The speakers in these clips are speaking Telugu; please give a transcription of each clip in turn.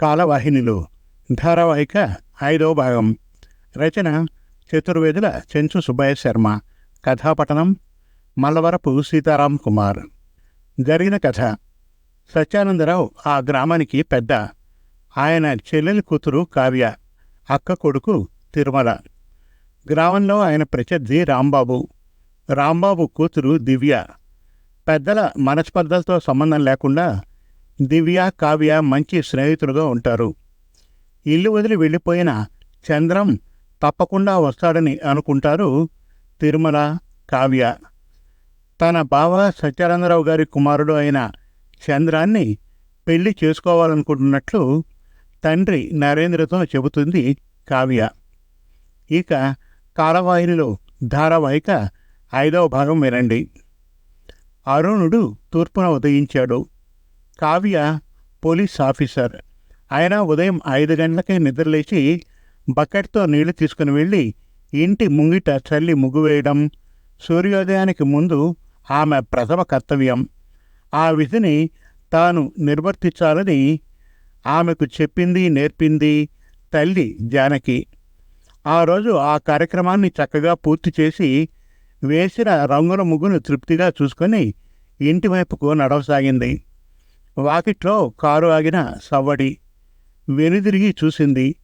కాలవాహినిలు. ధారావాహిక ఐదో భాగం. రచన చతుర్వేదుల చెంచు సుబ్బయ్య శర్మ. కథాపఠనం మల్లవరపు సీతారాం కుమార్. జరిగిన కథ. సత్యానందరావు ఆ గ్రామానికి పెద్ద. ఆయన చెల్లెలి కూతురు కావ్య. అక్క కొడుకు తిరుమల. గ్రామంలో ఆయన ప్రత్యర్థి రాంబాబు. రాంబాబు కూతురు దివ్య. పెద్దల మనస్పర్ధలతో సంబంధం లేకుండా దివ్య కావ్య మంచి స్నేహితులుగా ఉంటారు. ఇల్లు వదిలి వెళ్ళిపోయిన చంద్రం తప్పకుండా వస్తాడని అనుకుంటారు తిరుమల కావ్య. తన బావ సత్యానందరావు గారి కుమారుడు అయిన చంద్రాన్ని పెళ్ళి చేసుకోవాలనుకుంటున్నట్లు తండ్రి నరేంద్రతో చెబుతుంది కావ్య. ఇక కాలవాహినిలో ధారావాహిక ఐదవ భాగం వినండి. అరుణుడు తూర్పున ఉదయించాడు. Kavya police officer. ఆయన ఉదయం ఐదు గంటలకే నిద్రలేచి బకెట్తో నీళ్ళు తీసుకుని వెళ్ళి ఇంటి ముంగిట చల్లి ముగ్గు వేయడం సూర్యోదయానికి ముందు ఆమె ప్రథమ కర్తవ్యం. ఆ విధిని తాను నిర్వర్తించాలని ఆమెకు చెప్పింది నేర్పింది తల్లి జానకి. ఆ రోజు ఆ కార్యక్రమాన్ని చక్కగా పూర్తి చేసి వేసిన రంగుల ముగ్గును తృప్తిగా చూసుకొని ఇంటి వైపుకు నడవసాగింది. వాకిట్లో కారు ఆగిన సవ్వడి వెనుదిరిగి చూసింది.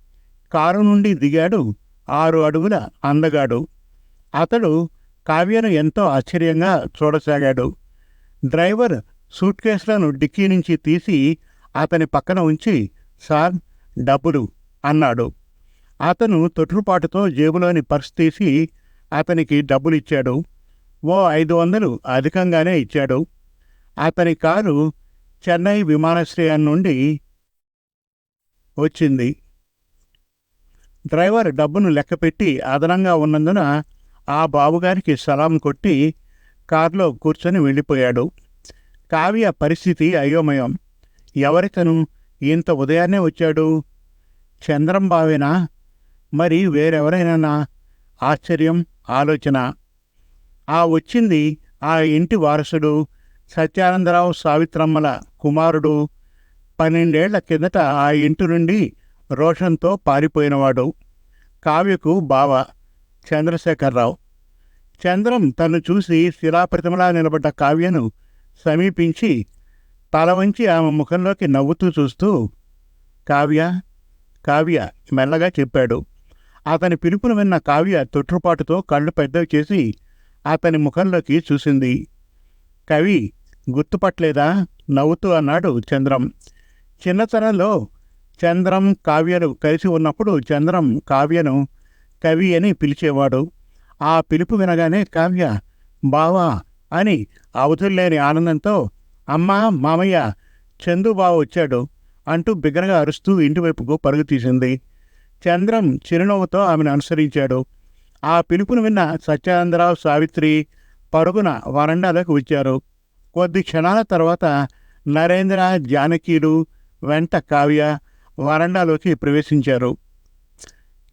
కారు నుండి దిగాడు. ఆరు అడుగుల అందగాడు. అతడు కావ్యను ఎంతో ఆశ్చర్యంగా చూడసాగాడు. డ్రైవర్ సూట్ కేసులను డిక్కీ నుంచి తీసి అతని పక్కన ఉంచి సార్ డబ్బులు అన్నాడు. అతను తొట్టుపాటుతో జేబులోని పర్స్ తీసి అతనికి డబ్బులిచ్చాడు. ఓ ఐదు వందలు అధికంగానే ఇచ్చాడు. అతని కారు చెన్నై విమానాశ్రయం నుండి వచ్చింది. డ్రైవర్ డబ్బును లెక్కపెట్టి అదనంగా ఉన్నందున ఆ బాబుగారికి సలాం కొట్టి కారులో కూర్చొని వెళ్ళిపోయాడు. కావ్య పరిస్థితి అయోమయం. ఎవరితను? ఇంత ఉదయాన్నే వచ్చాడు. చంద్రం బావేనా? మరి వేరెవరైనా ఆశ్చర్యం ఆలోచన. ఆ వచ్చింది ఆ ఇంటి వారసుడు సత్యానందరావు సావిత్రమ్మల కుమారుడు పన్నెండేళ్ళ కిందట ఆ ఇంటి నుండి రోషంతో పారిపోయినవాడు. కావ్యకు బావ చంద్రశేఖరరావు. చంద్రం తను చూసి శిలాప్రతిమలా నిలబడ్డ కావ్యను సమీపించి తల వంచి ఆమె ముఖంలోకి నవ్వుతూ చూస్తూ కావ్య కావ్య మెల్లగా చెప్పాడు. అతని పిలుపును విన్న కావ్య తొట్టుపాటుతో కళ్ళు పెద్దవి చేసి అతని ముఖంలోకి చూసింది. కవి గుర్తుపట్టలేదా? నవ్వుతూ అన్నాడు చంద్రం. చిన్నతనంలో చంద్రం కావ్యను కలిసి ఉన్నప్పుడు చంద్రం కావ్యను కవి అని పిలిచేవాడు. ఆ పిలుపు వినగానే కావ్య బావా అని అవధుల్లేని ఆనందంతో అమ్మా మామయ్య చందు బావ వచ్చాడు అంటూ బిగ్గరగా అరుస్తూ ఇంటివైపుకు పరుగు తీసింది. చంద్రం చిరునవ్వుతో ఆమెను అనుసరించాడు. ఆ పిలుపును విన్న సత్యానందరావు సావిత్రి పరుగున వరండాలోకి వచ్చారు. కొద్ది క్షణాల తర్వాత నరేంద్ర జానకీలు వెంట కావ్య వరండాలోకి ప్రవేశించారు.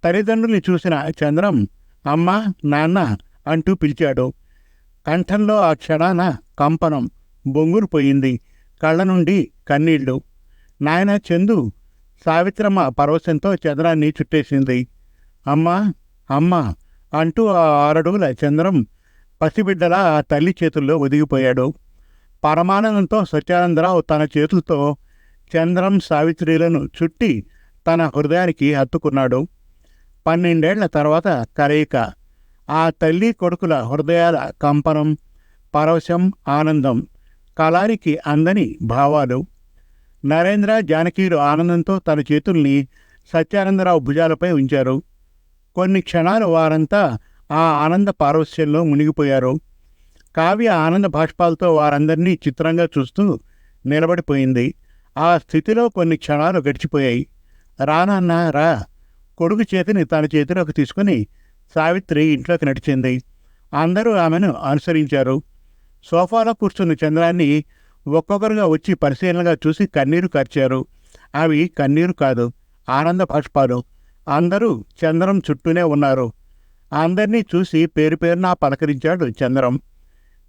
తల్లిదండ్రుల్ని చూసిన చంద్రం అమ్మ నాన్న అంటూ పిలిచాడు. కంఠంలో ఆ క్షణాన కంపనం బొంగురు పోయింది. కళ్ళ నుండి కన్నీళ్ళు. నాయన చందు సావిత్రమ్మ పరవశంతో చంద్రాన్ని చుట్టేసింది. అమ్మా అమ్మా అంటూ ఆ ఆరడుగుల చంద్రం పసిబిడ్డలా ఆ తల్లి చేతుల్లో ఒదిగిపోయాడు. పరమానందంతో సత్యానందరావు తన చేతులతో చంద్రం సావిత్రిలను చుట్టి తన హృదయానికి హత్తుకున్నాడు. పన్నెండేళ్ళ తర్వాత కలయిక. ఆ తల్లి కొడుకుల హృదయాల కంపనం పరవశం ఆనందం కలానికి అందని భావాలు. నరేంద్ర జానకీలు ఆనందంతో తన చేతుల్ని సత్యానందరావు భుజాలపై ఉంచారు. కొన్ని క్షణాలు వారంతా ఆ ఆనంద పారవస్యంలో మునిగిపోయారు. కావ్య ఆనంద భాష్పాలతో వారందరినీ చిత్రంగా చూస్తూ నిలబడిపోయింది. ఆ స్థితిలో కొన్ని క్షణాలు గడిచిపోయాయి. రానన్న రా. కొడుకు చేతిని తన చేతిలోకి తీసుకుని సావిత్రి ఇంట్లోకి నడిచింది. అందరూ ఆమెను అనుసరించారు. సోఫాలో కూర్చున్న చంద్రాన్ని ఒక్కొక్కరుగా వచ్చి పరిశీలనగా చూసి కన్నీరు కార్చారు. అవి కన్నీరు కాదు ఆనంద బాష్పాలు. అందరూ చంద్రం చుట్టూనే ఉన్నారు. అందరినీ చూసి పేరు పేరున పలకరించాడు చంద్రం.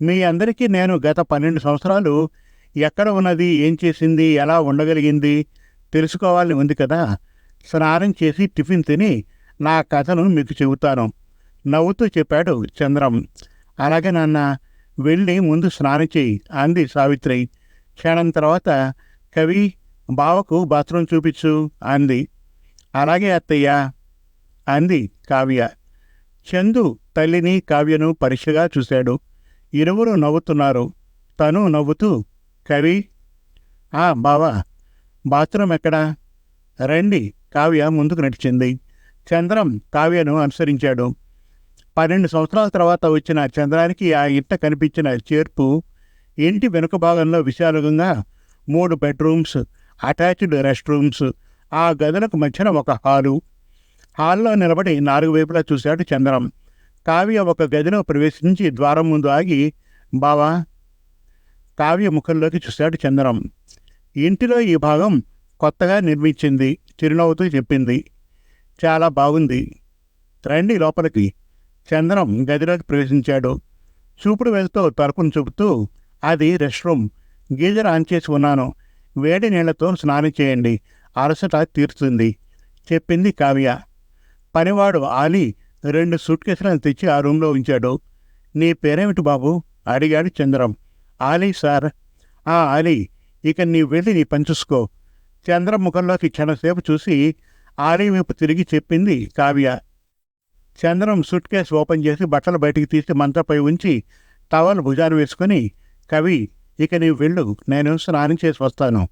మీ అందరికీ నేను గత పన్నెండు సంవత్సరాలు ఎక్కడ ఉన్నది ఏం చేసింది ఎలా ఉండగలిగింది తెలుసుకోవాలని ఉంది కదా? స్నానం చేసి టిఫిన్ తిని నా కథను మీకు చెబుతాను. నవ్వుతూ చెప్పాడు చంద్రం. అలాగే నాన్న వెళ్ళి ముందు స్నానం చేయి అంది సావిత్రి. క్షణం తర్వాత కవి బావకు బాత్రూమ్ చూపించు అంది. అలాగే అత్తయ్య అంది కావ్య. చందు తల్లిని కావ్యను పరీక్షగా చూశాడు. ఇరువురు నవ్వుతున్నారు. తను నవ్వుతూ కవి! ఆ బావా! బాత్రూమ్ ఎక్కడా? రండి కావ్య ముందుకు నడిచింది. చంద్రం కావ్యను అనుసరించాడు. పన్నెండు సంవత్సరాల తర్వాత వచ్చిన చంద్రానికి ఆ ఇంట కనిపించిన చేర్పు ఇంటి వెనుక భాగంలో విశాలంగా మూడు బెడ్రూమ్స్ అటాచ్డ్ రెస్ట్ రూమ్స్ ఆ గదులకు మధ్యన ఒక హాలు. హాల్లో నిలబడి నాలుగు వైపులా చూశాడు చంద్రం. కావ్య ఒక గదిలో ప్రవేశించి ద్వారం ముందు ఆగి బావా కావ్య ముఖంలోకి చూశాడు చంద్రం ఇంటిలో ఈ భాగం కొత్తగా నిర్మించింది చిరునవ్వుతూ చెప్పింది. చాలా బాగుంది. రండి లోపలికి. చంద్రం గదిలోకి ప్రవేశించాడు. చూపుడు వెళ్తూ తలుపును చూపుతూ అది రెస్ట్ రూమ్. గీజర్ ఆన్ చేసి ఉన్నాను. వేడి నీళ్ళతో స్నానం చేయండి. అలసట తీరుతుంది చెప్పింది కావ్య. పనివాడు ఆలి రెండు సూట్ కేసులను తెచ్చి ఆ రూమ్లో ఉంచాడు. నీ పేరేమిటి బాబు? అడిగాడు చంద్రం. ఆలీ సార్. ఆ ఆలీ ఇక నీ వెళ్ళి నీ పని చంద్రం ముఖంలోకి క్షణసేపు చూసి ఆలీ వైపు తిరిగి చెప్పింది Kavya. Chandram suitcase open చేసి బట్టలు బయటికి తీసి మంతపై ఉంచి టవల్ భుజాలు వేసుకొని కవి ఇక నీవు వెళ్ళు. నేను స్నానం చేసి వస్తాను.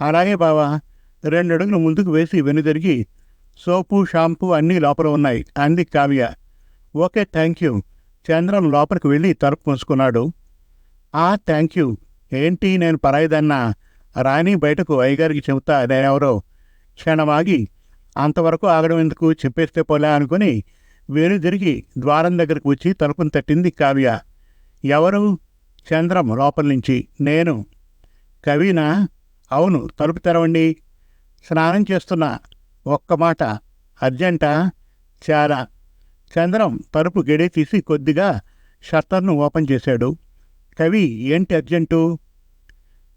అలాగే బావా. రెండు అడుగులు ముందుకు వేసి వెనుదిరిగి సోపు షాంపూ అన్నీ లోపల ఉన్నాయి. అంది Kavya. Okay thank you. Chandram లోపలికి వెళ్ళి తలుపు మూసుకున్నాడు. ఆ థ్యాంక్ యూ. ఏంటి నేను పరాయిదన్నా? రాణి బయటకు అయ్యగారికి చెబుతా నేనెవరో? క్షణమాగి అంతవరకు ఆగడం ఎందుకు? చెప్పేస్తే పోలే అనుకుని వేరు తిరిగి ద్వారం దగ్గరకు వచ్చి తలుపును తట్టింది కావ్య. ఎవరు? చంద్రం లోపల నుంచి. నేను. కవినా? అవును తలుపు తెరవండి. స్నానం చేస్తున్నా. ఒక్క మాట. అర్జెంటా? చాలా. చంద్రం తలుపు గడి తీసి కొద్దిగా షట్టర్ను ఓపెన్ చేశాడు. కవి ఏంటి అర్జెంటు?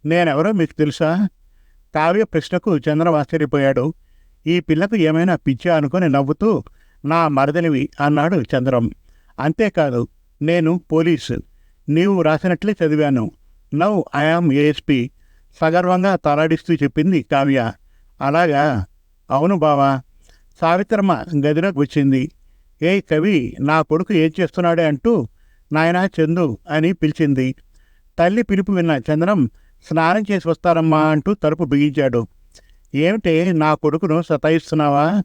నేనెవరో మీకు తెలుసా? కావ్య ప్రశ్నకు చంద్రం ఆశ్చర్యపోయాడు. ఈ పిల్లకు ఏమైనా పిచ్చా అనుకుని నవ్వుతూ నా మరదనివి అన్నాడు చంద్రం అంతేకాదు నేను పోలీసు. నీవు రాసినట్లే చదివాను. నౌ ఐఆమ్ ఏఎస్పి సగర్వంగా తలాడిస్తూ చెప్పింది కావ్య. అలాగా? అవును బావా. సావిత్రమ్మ గదిలోకి వచ్చింది. ఏ కవి నా కొడుకు ఏం చేస్తున్నాడే అంటూ నాయనా చందు అని పిలిచింది. తల్లి పిలుపు విన్న చంద్రం స్నానం చేసి వస్తారమ్మా అంటూ తలుపు బిగించాడు. ఏమిటే నా కొడుకును సతాయిస్తున్నావా?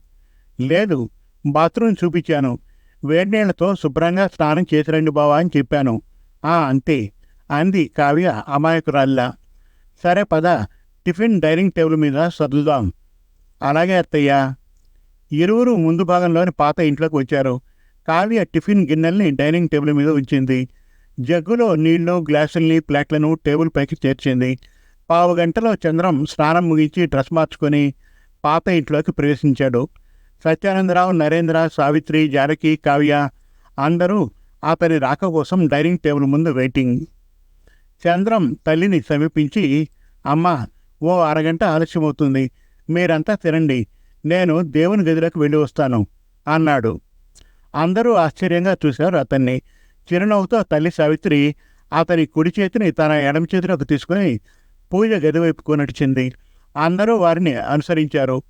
లేదు బాత్రూమ్ చూపించాను. వేడినీళ్ళతో శుభ్రంగా స్నానం చేసిరండి బావా అని చెప్పాను. ఆ అంతే అంది కావ్య అమాయకురాల్లా. సరే పద టిఫిన్ డైనింగ్ టేబుల్ మీద సర్దుదాం. అలాగే అత్తయ్య ఇరువురు ముందు భాగంలోని పాత ఇంట్లోకి వచ్చారు. కావ్య టిఫిన్ గిన్నెల్ని డైనింగ్ టేబుల్ మీద ఉంచింది. జగ్గులో నీళ్ళు గ్లాసుల్ని ప్లేట్లను టేబుల్ పైకి చేర్చింది. పావు గంటలో చంద్రం స్నానం ముగించి డ్రెస్ మార్చుకొని పాత ఇంట్లోకి ప్రవేశించాడు. సత్యానందరావు నరేంద్ర సావిత్రి జానకి కావ్య అందరూ అతని రాక కోసం డైనింగ్ టేబుల్ ముందు వెయిటింగ్. చంద్రం తల్లిని సమీపించి అమ్మ ఓ అరగంట ఆలస్యమవుతుంది. మీరంతా తినండి. నేను దేవుని గదిలోకి వెళ్ళి వస్తాను అన్నాడు. అందరూ ఆశ్చర్యంగా చూశారు అతన్ని. చిరునవ్వుతో తల్లి సావిత్రి అతని కుడి చేతిని తన ఎడమ చేతిలోకి తీసుకుని పూజ గది వైపుకు నడిచింది. అందరూ వారిని అనుసరించారు.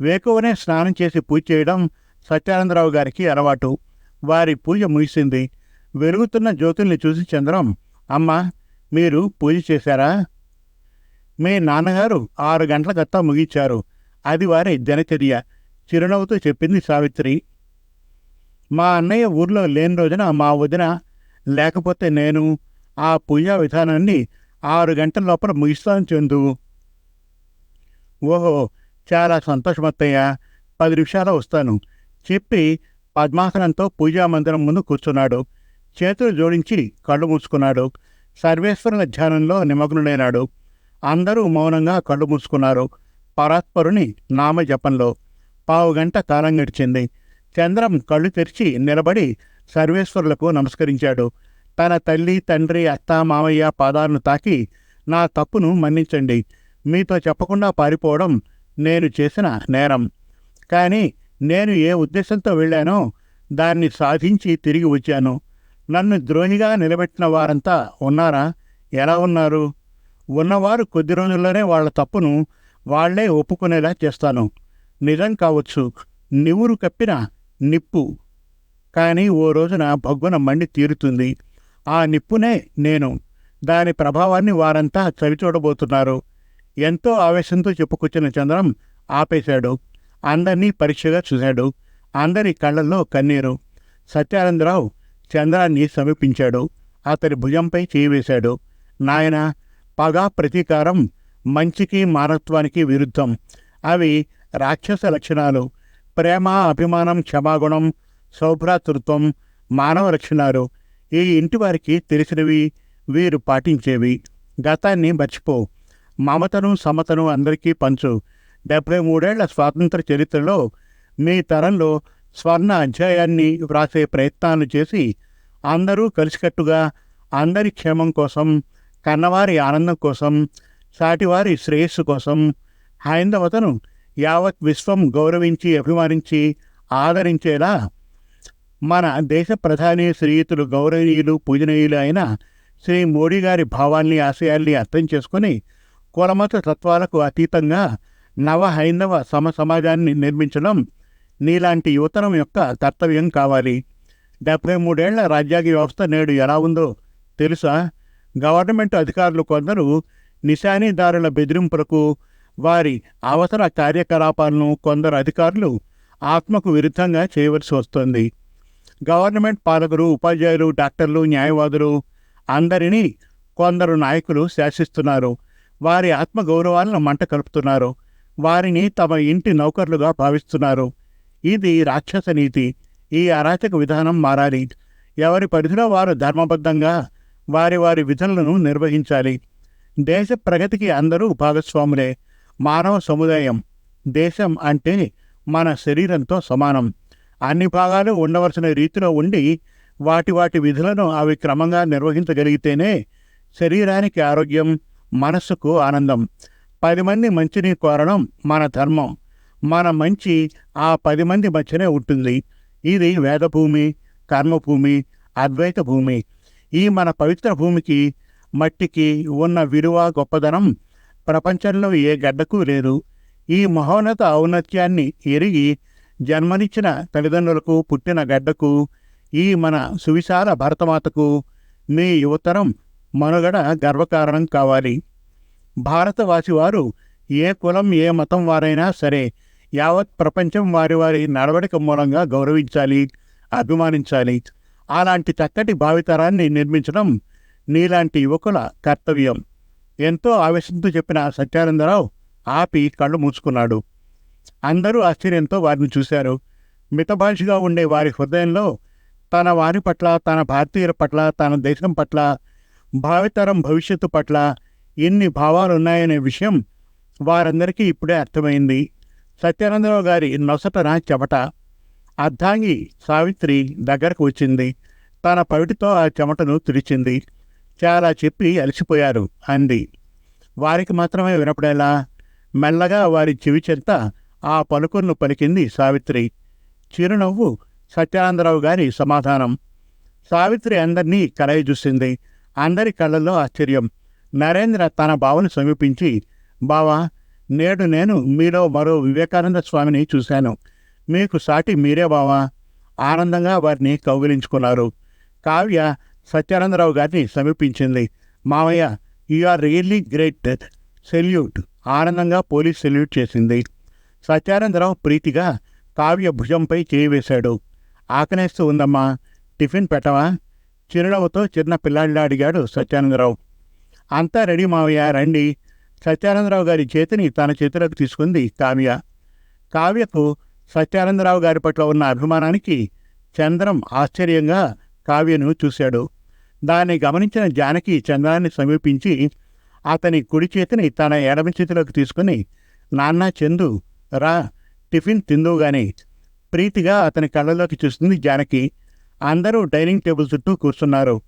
వేకువనే స్నానం చేసి పూజ చేయడం సత్యానందరావు గారికి అలవాటు. వారి పూజ ముగిసింది. వెలుగుతున్న జ్యోతుల్ని చూసి చంద్రం అమ్మా మీరు పూజ చేశారా? మీ నాన్నగారు ఆరు గంటల గత్తా ముగించారు. అది వారి దినచర్య. చిరునవ్వుతో చెప్పింది సావిత్రి. మా అన్నయ్య ఊర్లో లేని రోజున మా వదిన లేకపోతే నేను ఆ పూజా విధానాన్ని ఆరు గంటల లోపల ముగిస్తాను చందు. ఓహో చాలా సంతోషమత్తయ్య పది నిమిషాలు వస్తాను. చెప్పి పద్మాసనంతో పూజా మందిరం ముందు కూర్చున్నాడు. చేతులు జోడించి కళ్ళు మూసుకున్నాడు. సర్వేశ్వరుల ధ్యానంలో నిమగ్నుడైనాడు. అందరూ మౌనంగా కళ్ళు మూసుకున్నారు. పరాత్పరుని నామజపంలో పావు గంట కాలం గడిచింది. చంద్రం కళ్ళు తెరిచి నిలబడి సర్వేశ్వరులకు నమస్కరించాడు. తన తల్లి తండ్రి అత్త మామయ్య పాదాలను తాకి నా తప్పును మన్నించండి. మీతో చెప్పకుండా పారిపోవడం నేను చేసిన నేరం. కానీ నేను ఏ ఉద్దేశంతో వెళ్ళానో దాన్ని సాధించి తిరిగి వచ్చాను. నన్ను ద్రోహిగా నిలబెట్టిన వారంతా ఉన్నారా? ఎలా ఉన్నారు? ఉన్నవారు కొద్ది రోజుల్లోనే వాళ్ళ తప్పును వాళ్ళే ఒప్పుకునేలా చేస్తాను. నిజం కావచ్చు నివురు కప్పిన నిప్పు. కానీ ఓ రోజున భగ్గున మండి తీరుతుంది. ఆ నిప్పునే నేను. దాని ప్రభావాన్ని వారంతా చవిచూడబోతున్నారు. ఎంతో ఆవేశంతో చెప్పుకొచ్చిన చంద్రం ఆపేశాడు. అందరినీ పరీక్షగా చూశాడు. అందరి కళ్ళల్లో కన్నీరు. సత్యానందరావు చంద్రాన్ని సమీపించాడు. అతని భుజంపై చేయి వేశాడు. నాయన పగ ప్రతీకారం మంచికి మానత్వానికి విరుద్ధం. అవి రాక్షస లక్షణాలు. ప్రేమ అభిమానం క్షమాగుణం సౌభ్రాతృత్వం మానవ లక్షణాలు. ఈ ఇంటి వారికి తెలిసినవి వీరు పాటించేవి. గతాన్ని మర్చిపో. మమతను సమతను అందరికీ పంచు. డెబ్భై మూడేళ్ళ స్వాతంత్ర చరిత్రలో మీ తరంలో స్వర్ణ అధ్యాయాన్ని వ్రాసే ప్రయత్నాలు చేసి అందరూ కలిసికట్టుగా అందరి క్షేమం కోసం కన్నవారి ఆనందం కోసం సాటివారి శ్రేయస్సు కోసం హైందవతను యావత్ విశ్వం గౌరవించి అభిమానించి ఆదరించేలా మన దేశ ప్రధాని శ్రీయుతులు గౌరవనీయులు పూజనీయులు అయిన శ్రీ మోడీ గారి భావాల్ని ఆశయాల్ని అర్థం చేసుకుని కులమత తత్వాలకు అతీతంగా నవ హైందవ సమ సమాజాన్ని నిర్మించడం నీలాంటి యువతరం యొక్క కర్తవ్యం కావాలి. డెబ్బై మూడేళ్ళ రాజ్యాంగ వ్యవస్థ నేడు ఎలా ఉందో తెలుసా? గవర్నమెంట్ అధికారులు కొందరు నిశానీదారుల బెదిరింపులకు వారి అవసర కార్యకలాపాలను కొందరు అధికారులు ఆత్మకు విరుద్ధంగా చేయవలసి వస్తుంది. గవర్నమెంట్ పాలకులు ఉపాధ్యాయులు డాక్టర్లు న్యాయవాదులు అందరినీ కొందరు నాయకులు శాసిస్తున్నారు. వారి ఆత్మగౌరవాలను మంట కలుపుతున్నారు. వారిని తమ ఇంటి నౌకర్లుగా భావిస్తున్నారు. ఇది రాక్షస నీతి. ఈ అరాచక విధానం మారాలి. ఎవరి పరిధిలో వారు ధర్మబద్ధంగా వారి వారి విధులను నిర్వహించాలి. దేశ ప్రగతికి అందరూ భాగస్వాములే. మానవ సముదాయం దేశం అంటే మన శరీరంతో సమానం. అన్ని భాగాలు ఉండవలసిన రీతిలో ఉండి వాటి వాటి విధులను అవి క్రమంగా నిర్వహించగలిగితేనే శరీరానికి ఆరోగ్యం మనస్సుకు ఆనందం. పది మంది మంచిని కోరడం మన ధర్మం. మన మంచి ఆ పది మంది మధ్యనే ఉంటుంది. ఇది వేదభూమి కర్మభూమి అద్వైత భూమి. ఈ మన పవిత్ర భూమికి మట్టికి ఉన్న విలువ గొప్పదనం ప్రపంచంలో ఏ గడ్డకు లేదు. ఈ మహోన్నత ఔన్నత్యాన్ని ఎరిగి జన్మనిచ్చిన తల్లిదండ్రులకు పుట్టిన గడ్డకు ఈ మన సువిశాల భరతమాతకు మీ యువతరం మనుగడ గర్వకారణం కావాలి. భారతవాసి వారు ఏ కులం ఏ మతం వారైనా సరే యావత్ ప్రపంచం వారి వారి నడవడిక మూలంగా గౌరవించాలి అభిమానించాలి. అలాంటి చక్కటి భావితరాన్ని నిర్మించడం నీలాంటి యువకుల కర్తవ్యం. ఎంతో ఆవేశంతో చెప్పిన సత్యానందరావు ఆపి కళ్ళు మూసుకున్నాడు. అందరూ ఆశ్చర్యంతో వారిని చూశారు. మితభాషిగా ఉండే వారి హృదయంలో తన వారి పట్ల తన భారతీయుల పట్ల తన దేశం పట్ల భావితరం భవిష్యత్తు పట్ల ఎన్ని భావాలు ఉన్నాయనే విషయం వారందరికీ ఇప్పుడే అర్థమైంది. సత్యానందరావు గారి నొసటన చెమట. అర్ధాంగి సావిత్రి దగ్గరకు వచ్చింది. తన పవిటితో ఆ చెమటను తుడిచింది. చాలా చెప్పి అలసిపోయారు అంది. వారికి మాత్రమే వినపడేలా మెల్లగా వారి చెవి చెంత ఆ పలుకులను పలికింది సావిత్రి. చిరునవ్వు సత్యానందరావు గారి సమాధానం. సావిత్రి అందరినీ కలయి చూసింది. అందరి కళ్ళల్లో ఆశ్చర్యం. నరేంద్ర తన బావను సమీపించి బావా నేడు నేను మీలో మరో వివేకానంద స్వామిని చూశాను. మీకు సాటి మీరే బావా. ఆనందంగా వారిని కౌగిలించుకున్నారు. కావ్య సత్యానందరావు గారిని సమీపించింది. మావయ్య you are really great. Salute. ఆనందంగా పోలీస్ సెల్యూట్ చేసింది. సత్యానందరావు ప్రీతిగా కావ్య భుజంపై చేయి వేశాడు. ఆకనేస్తూ ఉందమ్మా టిఫిన్ పెట్టవా? చిరునవ్వుతో చిన్న పిల్లాడిలా అడిగాడు సత్యానందరావు. అంతా రెడీ మావయ్య రండి. సత్యానందరావు గారి చేతిని తన చేతిలోకి తీసుకుంది కావ్య. కావ్యకు సత్యానందరావు గారి పట్ల ఉన్న అభిమానానికి చంద్రం ఆశ్చర్యంగా కావ్యను చూశాడు. దాన్ని గమనించిన జానకి చంద్రాన్ని సమీపించి అతని కుడి చేతిని తన ఎడమ చేతిలోకి తీసుకుని నాన్న చందు రా టిఫిన్ తిందువుగానే ప్రీతిగా అతని కళ్ళలోకి చూస్తుంది జానకి. అందరూ డైనింగ్ టేబుల్ చుట్టూ కూర్చున్నారు.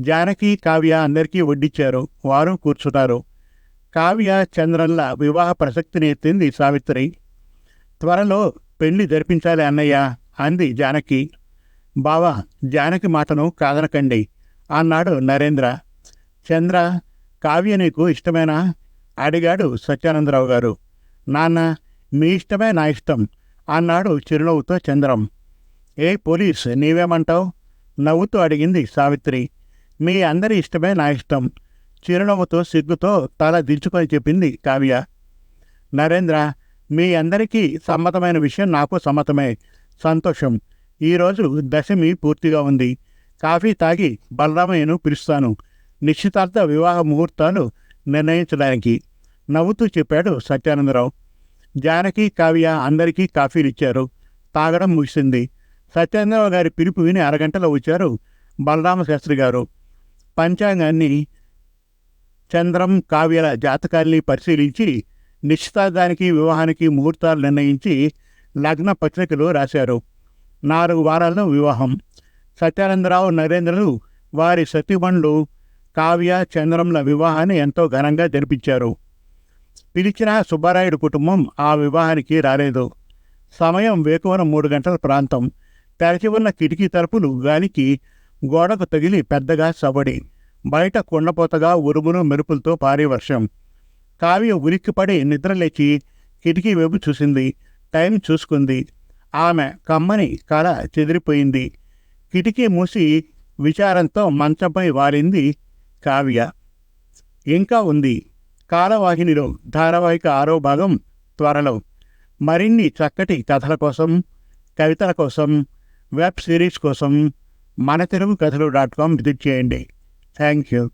జానకి కావ్య అందరికీ వడ్డిచ్చారు. వారు కూర్చున్నారు. కావ్య చంద్రన్ల వివాహ ప్రసక్తిని ఎత్తింది సావిత్రి. త్వరలో పెళ్ళి జరిపించాలి అన్నయ్య అంది జానకి. బావా జానకి మాటను కాదనకండి అన్నాడు నరేంద్ర. చంద్ర కావ్య నీకు ఇష్టమేనా? అడిగాడు సత్యానందరావు గారు. నాన్న మీ ఇష్టమే నా ఇష్టం అన్నాడు చిరునవ్వుతో చంద్రం. ఏ పోలీస్ నీవేమంటావు? నవ్వుతూ అడిగింది సావిత్రి. మీ అందరి ఇష్టమే నా ఇష్టం చిరునవ్వుతో సిగ్గుతో తల దించుకొని చెప్పింది కావ్య. నరేంద్ర మీ అందరికీ సమ్మతమైన విషయం నాకు సమ్మతమే. సంతోషం. ఈరోజు దశమి పూర్తిగా ఉంది. కాఫీ తాగి బలరామయ్యను పిలుస్తాను. నిశ్చితార్థ వివాహ ముహూర్తాలు నిర్ణయించడానికి. నవ్వుతూ చెప్పాడు సత్యానందరావు. జానకి కావ్య అందరికీ కాఫీలు ఇచ్చారు. తాగడం ముగిసింది. సత్యేంద్రరావు గారి పిలుపు విని అరగంటలో వచ్చారు బలరామ శాస్త్రి గారు. పంచాంగాన్ని చంద్రం కావ్యల జాతకాల్ని పరిశీలించి నిశ్చితార్థానికి వివాహానికి ముహూర్తాలు నిర్ణయించి లగ్న పత్రికలు రాశారు. నాలుగు వారాల్లో వివాహం. సత్యానందరావు నరేంద్రలు వారి సతీమణులు కావ్య చంద్రంల వివాహాన్ని ఎంతో ఘనంగా జరిపించారు. పిలిచిన సుబ్బారాయుడు కుటుంబం ఆ వివాహానికి రాలేదు. సమయం వేకువన మూడు గంటల ప్రాంతం. తెరచి ఉన్న కిటికీ తలుపులు గాలికి గోడకు తగిలి పెద్దగా సవడి బయట కుండపోతగా ఉరుములు మెరుపులతో భారీ వర్షం. కావ్య ఉలిక్కిపడి నిద్రలేచి కిటికీ వైపు చూసింది. టైం చూసుకుంది. ఆమె కమ్మని కళ చెదిరిపోయింది. కిటికీ మూసి విచారంతో మంచంపై వారింది కావ్య. ఇంకా ఉంది. కాలవాహినిలో ధారావాహిక ఆరో భాగం త్వరలో. మరిన్ని చక్కటి కథల కోసం కవితల కోసం వెబ్ సిరీస్ కోసం మన తెలుగు కథలు డాట్ కామ్ విజిట్ చేయండి. Thank you.